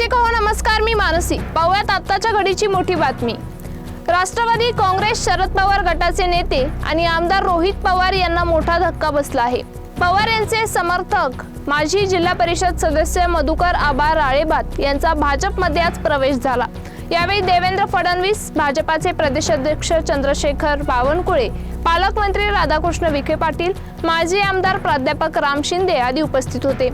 प्रेक्षक हो नमस्कार मी मानसी. पाहूयात आत्ताच्या घडीची मोठी बातमी. राष्ट्रवादी काँग्रेस शरद पवार गटाचे नेते आणि आमदार रोहित पवार यांना मोठा धक्का बसला आहे. पवार यांचे समर्थक माजी जिल्हा परिषद सदस्य मधुकर आबा राळेबात यांचा भाजपमध्ये आज प्रवेश झाला. यावेळी देवेंद्र फडणवीस भाजपाचे प्रदेशाध्यक्ष चंद्रशेखर बावनकुळे पालकमंत्री राधाकृष्ण विखे पाटील माजी आमदार प्राध्यापक राम शिंदे आदी उपस्थित होते.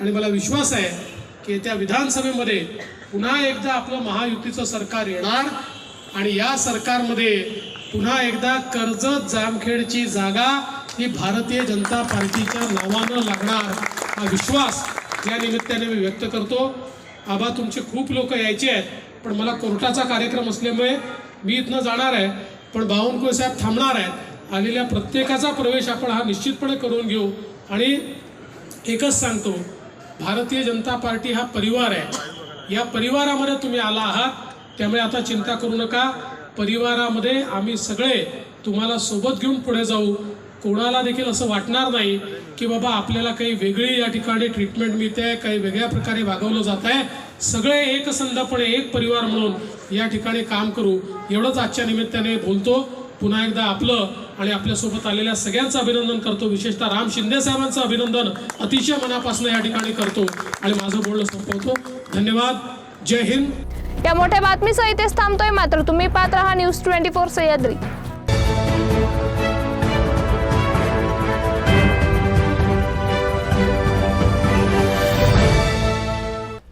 आणि मला विश्वास आहे की येत्या विधानसभेमध्ये पुन्हा एकदा आपलं महायुतीचं सरकार येणार आणि या सरकारमध्ये पुन्हा एकदा कर्जत जामखेडची जागा ही भारतीय जनता पार्टीच्या नावानं लागणार हा विश्वास या निमित्ताने मी व्यक्त करतो. आबा तुमचे खूप लोक यायचे आहेत पण मला कोर्टाचा कार्यक्रम असल्यामुळे मी इथनं जाणार आहे पण बावनकुळे साहेब थांबणार आहेत. आलेल्या प्रत्येकाचा प्रवेश आपण हा निश्चितपणे करून घेऊ आणि एकच सांगतो भारतीय जनता पार्टी हा परिवार आहे. या परिवारामध्ये तुम्ही आला आहात त्यामुळे आता चिंता करू नका. परिवारामध्ये आम्ही सगळे तुम्हाला सोबत घेऊन पुढे जाऊ. कोणाला देखील असं वाटणार नाही की बाबा आपल्याला काही वेगळी या ठिकाणी ट्रीटमेंट मिळते आहे काही वेगळ्या प्रकारे वागवलं जात आहे. सगळे एकसंधपणे एक परिवार म्हणून या ठिकाणी काम करू. एवढंच आजच्या निमित्ताने बोलतो. पुन्हा एकदा आपलं आणि आपल्यासोबत आलेल्या सगळ्यांचं अभिनंदन करतो. विशेषतः राम शिंदे साहेबांचं अभिनंदन अतिशय मनापासून या ठिकाणी करतो आणि माझं बोलणं संपवतो. धन्यवाद. जय हिंद. या मोठ्या बातमीसह इथेच थांबतोय मात्र तुम्ही पाहत राहा न्यूज ट्वेंटी फोर सह्याद्री.